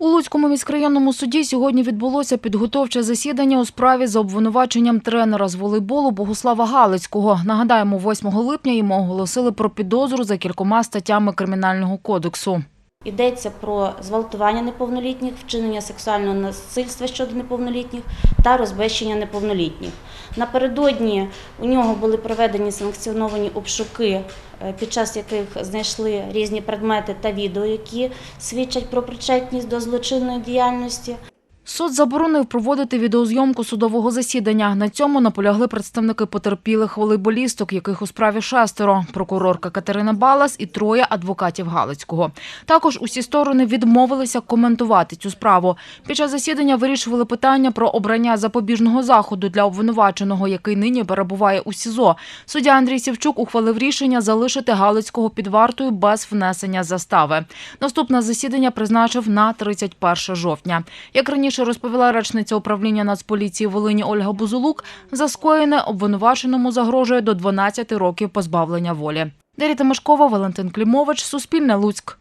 У Луцькому міськрайонному суді сьогодні відбулося підготовче засідання у справі за обвинуваченням тренера з волейболу Богуслава Галицького. Нагадаємо, 8 липня йому оголосили про підозру за кількома статтями Кримінального кодексу. Йдеться про зґвалтування неповнолітніх, вчинення сексуального насильства щодо неповнолітніх та розбещення неповнолітніх. Напередодні у нього були проведені санкціоновані обшуки, е, під час яких знайшли різні предмети та відео, які свідчать про причетність до злочинної діяльності. Суд заборонив проводити відеозйомку судового засідання. На цьому наполягли представники потерпілих волейболісток, яких у справі шестеро – прокурорка Катерина Балас і троє адвокатів Галицького. Також усі сторони відмовилися коментувати цю справу. Під час засідання вирішували питання про обрання запобіжного заходу для обвинуваченого, який нині перебуває у СІЗО. Суддя Андрій Сівчук ухвалив рішення залишити Галицького під вартою без внесення застави. Наступне засідання призначив на 31 жовтня. Як раніше розповіла речниця управління Нацполіції Волині Ольга Бузулук, за скоєне обвинуваченому загрожує до 12 років позбавлення волі. Дар'я Тимошкова, Валентин Клімович, Суспільне Луцьк.